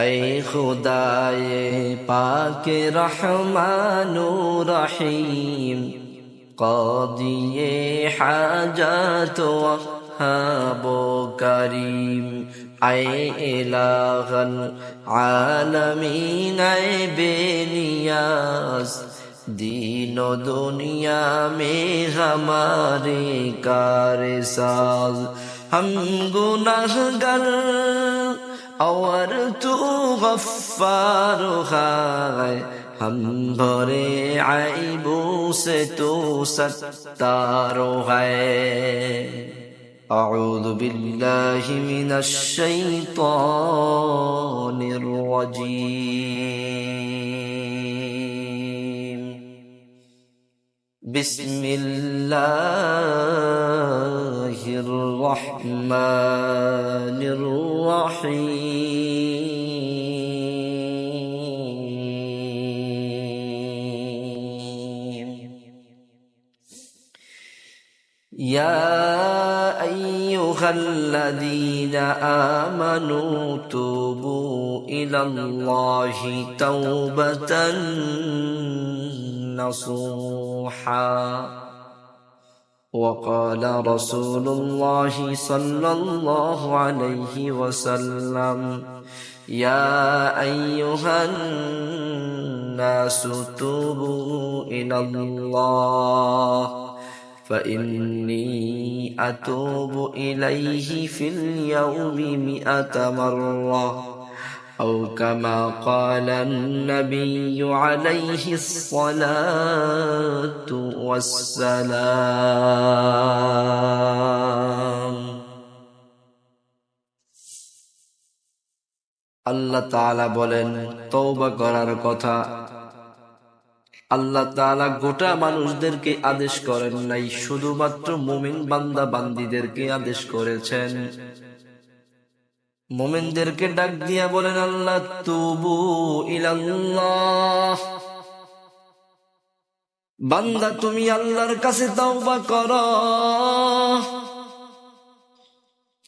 اے خدائے پاک رحمان و رحیم قاضی حاجات و وہاب و کریم اے الہ العالمین اے بے نیاز دین و دنیا میں ہمارے کار ساز ہم گناہ گر اور تو غفار ہے ہم بھرے عیبوں سے تو ستار ہے أعوذ بالله من الشيطان الرجيم بسم الله الرحمن الرحيم. يا أيها الذين آمنوا توبوا إلى الله توبة نصوحا. وقال رسول الله صلى الله عليه وسلم يا أيها الناس توبوا إلى الله فإني أتوب إليه في اليوم مئة مرة. أو كما قال النبي عليه الصلاة والسلام আল্লাহ তাআলা বলেন তওবা করার কথা আল্লাহ তাআলা গোটা মানুষদেরকে আদেশ করেন নাই শুধুমাত্র মুমিন বান্দা বান্দিদেরকে আদেশ করেছেন মুমিনদেরকে ডাক দিয়া বলেন, আল্লাহ, তুবু বান্দা, তুমি আল্লাহর কাছে তওবা করো।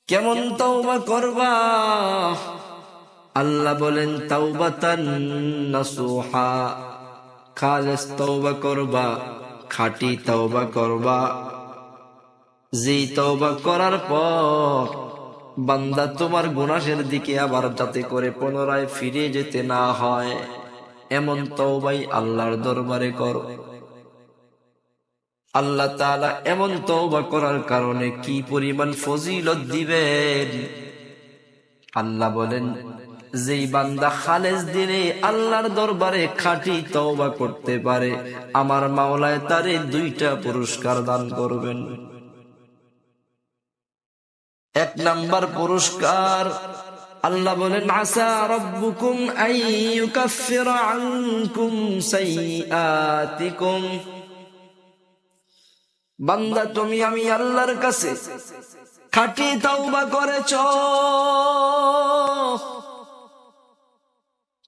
কেমন তওবা করবা? আল্লাহ বলেন, তাওবাতান নাসুহা। খালেস তওবা করবা, খাঁটি তওবা করবা। যে তওবা করার পর বান্দা তোমার গুনাহের দিকে আবার যাতে করে পুনরায় ফিরে যেতে না হয়। এমন তওবাই আল্লাহর দরবারে করো। আল্লাহ তাআলা এমন তওবা করার কারণে কি পরিমাণ ফজিলত দিবেন? আল্লাহ বলেন, যেই বান্দা খালেজ দিনে আল্লাহর দরবারে খাঁটি তওবা করতে পারে, আমার মাওলায় তারে দুইটা পুরস্কার দান করবেন। এক নাম্বার পুরস্কার। আল্লাহ বলেন আসা রব্বুকুম আইয়ুকাফির আনকুম সাইয়্যাতিকুম। বান্দা, তুমি আমি আল্লাহর কাছে খাঁটি তওবা করেছ।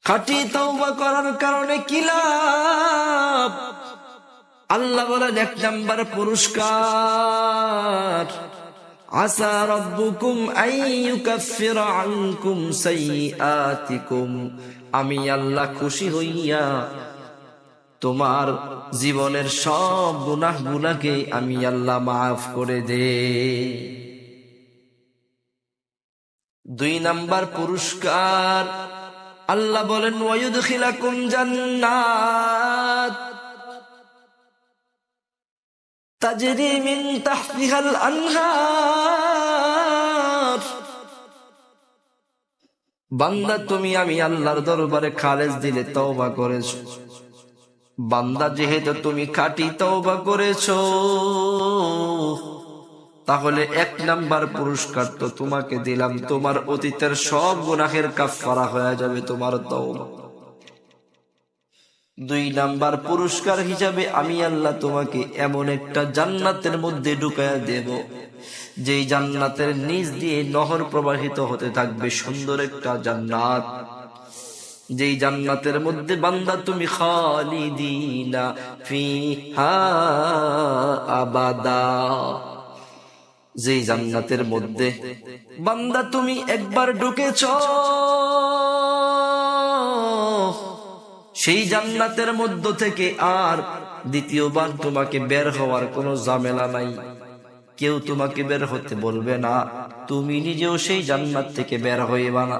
খাঁটি তওবা করার কারণে কি লাভ? আল্লাহ বলেন, এক নাম্বার পুরস্কার। আসা রব্বুকুম আইয়ুকাফির আনকুম সাইয়্যাতিকুম। আমি আল্লাহ খুশি হইয়া তোমার জীবনের সব গুনাহ গুনাকে আমি আল্লাহ মাফ করে দে দুই নাম্বার পুরস্কার, আল্লাহ বলেন ওয়ায়ুদখিলাকুম জান্নাত। তাজরি মিন তাহতিহাল আনহার বান্দা, তুমি আমি আল্লাহর দরবারে খালেজ দিলে তওবা করেছ। বান্দা, যেহেতু তুমি খাঁটি তওবা করেছ, তাহলে এক নাম্বার পুরস্কার তো তোমাকে দিলাম। তোমার অতীতের সব গুনাহের কাফারা হয়ে যাবে তোমার তওবা। দুই নাম্বার পুরস্কার হিসাবে আমি আল্লাহ তোমাকে এমন একটা জান্নাতের মধ্যে ঢুকায়া দেব। যেই জান্নাতের নিচ দিয়ে নহর প্রবাহিত হতে থাকবে সুন্দর একটা জান্নাত। যেই জান্নাতের মধ্যে বান্দা তুমি খালিদিনা ফিহা আবাদা। যেই জান্নাতের মধ্যে বান্দা তুমি একবার ঢুকেছ। সেই জান্নাতের মধ্য থেকে আর দ্বিতীয়বার তোমাকে বের হওয়ার কোনো ঝামেলা নাই। কেউ তোমাকে বের হতে বলবে না, তুমি নিজেও সেই জান্নাত থেকে বের হইবা না।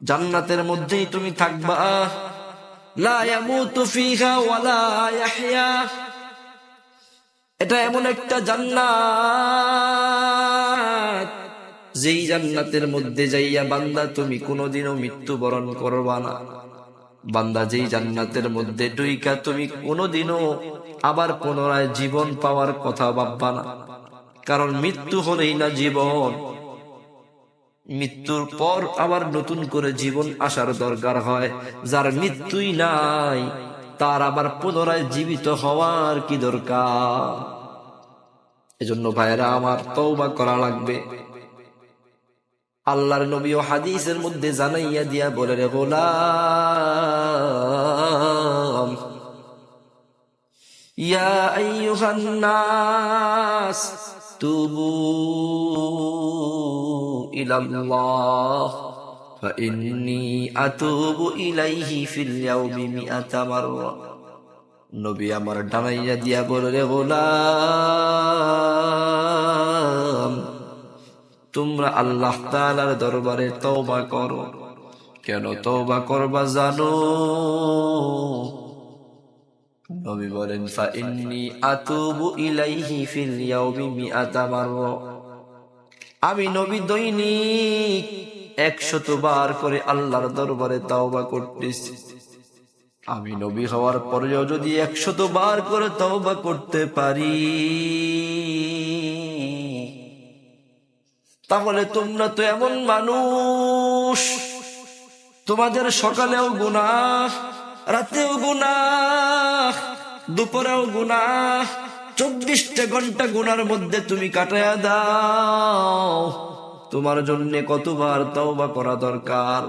জান্নাতের মধ্যেই তুমি থাকবা। এটা এমন একটা জান্নাত, যেই জান্নাতের মধ্যে যাইয়া বান্দা তুমি কোনোদিনও মৃত্যুবরণ করবা না। বান্দা যেই জান্নাতের মধ্যে ডুইকা, তুমি কোনোদিনও আবার পুনরায় জীবন পাওয়ার কথা ভাববা না। কারণ মৃত্যু হলেই না জীবন। মৃত্যুর পর আবার নতুন করে জীবন আসার দরকার হয়। যার মৃত্যুই নাই, তার আবার পুনরায় জীবিত হওয়ার কি দরকার? এজন্য ভাইয়েরা, আমার তওবা করা লাগবে। আল্লাহর নবী ও হাদিসের মধ্যে জানাইয়া দিয়া বলে রে গোলাম ইয়া আইয়ুহান নাস তুবু ইলাল্লাহ فإني أتوب إليه في اليوم مئة مرة নবী আমার ডানাইয়া দিয়া বলে রে গোলাম তোমরা আল্লাহ তাআলার দরবারে তওবা করো। কেন তওবা করবা জানো? নবী বলেন ফা ইন্নি আতুবু ইলাইহি ফিল ইয়াউমি আমি নবী দৈনিক একশত বার করে আল্লাহর দরবারে তওবা করতেছি। আমি নবী হওয়ার পরেও যদি একশত বার করে তওবা করতে পারি তাহলে তোমরা তো এমন মানুষ। তোমাদের সকালেও গুণা রাতেও গুণা দুপুরেও গুণা চব্বিশটা ঘণ্টা গুনার মধ্যে তুমি কাটায়া দাও। তোমার জন্য কতবার তওবা করা দরকার।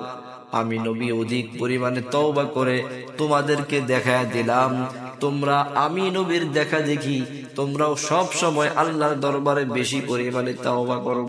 আমি নবী অধিক পরিমাণে তওবা করে তোমাদেরকে দেখায় দিলাম। তোমরা আমি নবীর দেখা দেখি, তোমরাও সব সময় আল্লাহর দরবারে বেশি পরিমাণে তওবা করো।